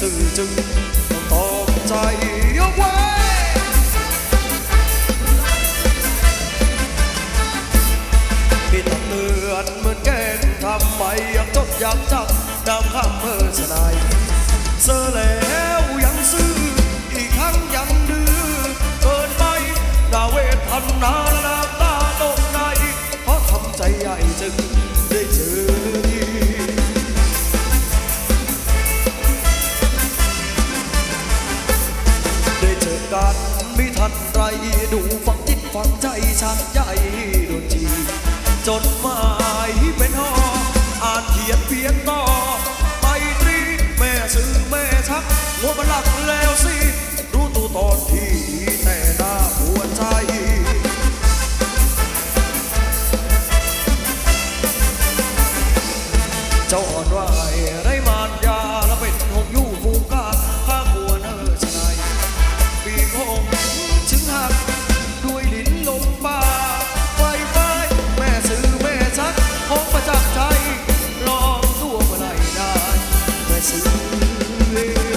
ซึ่งจึงต้องใจเอาไว้ที่ดเตือนเหมือนแกนทำไมยากจดอยากจับดำข้ามเมื่อสนายเสแล้วยังซื้ออีกครั้งยังดื้อเกินไปดาวเวทพันนา นไรดูฟังจิตฟังใจฉันใหญ่ดวงจีจดหมายเป็นหออ่านเขียนเพียงต่อไปตรีแม่ซื้อแม่ชักหัวบันลักแล้วสิ รู้ตัวตอนที่แต่หาหัวใจเจ้าอ่อนไหวไรมานยาละ live.